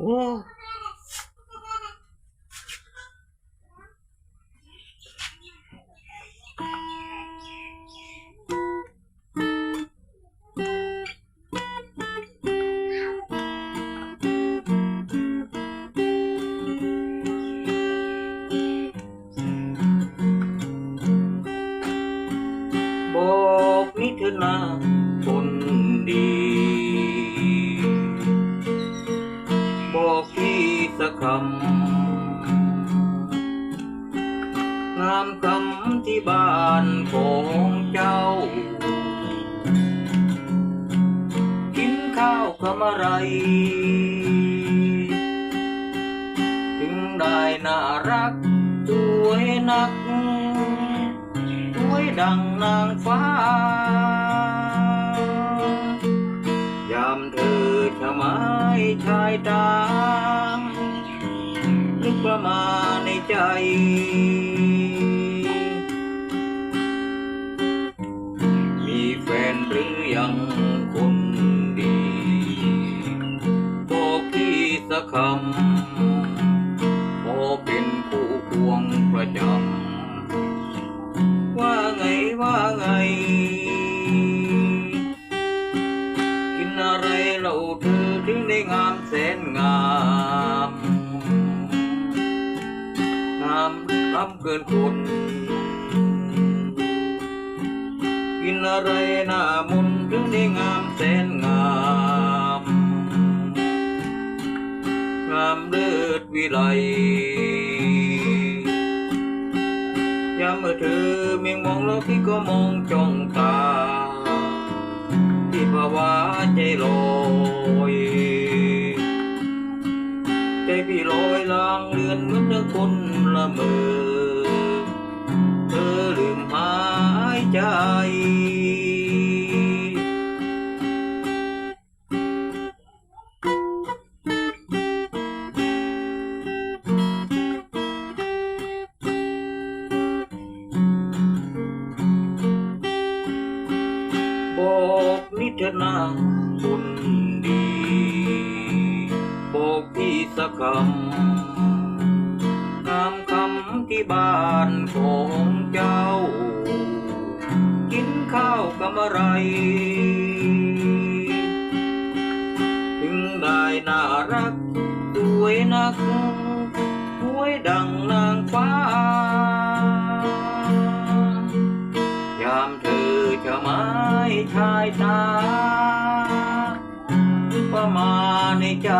โอ้บอก คำ งามคำที่บ้านของเจ้า กินข้าวคำอะไร ถึงได้น่ารักสวยนักสวยดังนางฟ้า ยามเธอชะไม้ชายตา กประมาในใจ มีแฟนหรือยังคนดีบอกพี่สักคำพอเป็นคู่ควงประจำว่าไงว่าไง กินอะไรเราเธอถึงได้งามแสนงามำเกินคน กินอะไรหน้ามนถึงได้งามแสนงามงามเลิศวิไลยามเมื่อเธอเมียงมองแล้วพี่ก็มองจ้องตา ที่ภาวะใจลอยใจพี่ลอยลางเลือนเหมือนเนื้อคนละเมอ บอกนิเธอนาคนดี บอกพี่สักคำงามคำที่บ้านของ ข้าวกับอะไร ถึงได้น่ารักสวยนักสวยดังนางฟ้า ยามเธอจะไม้ชายตาประมาณในใจ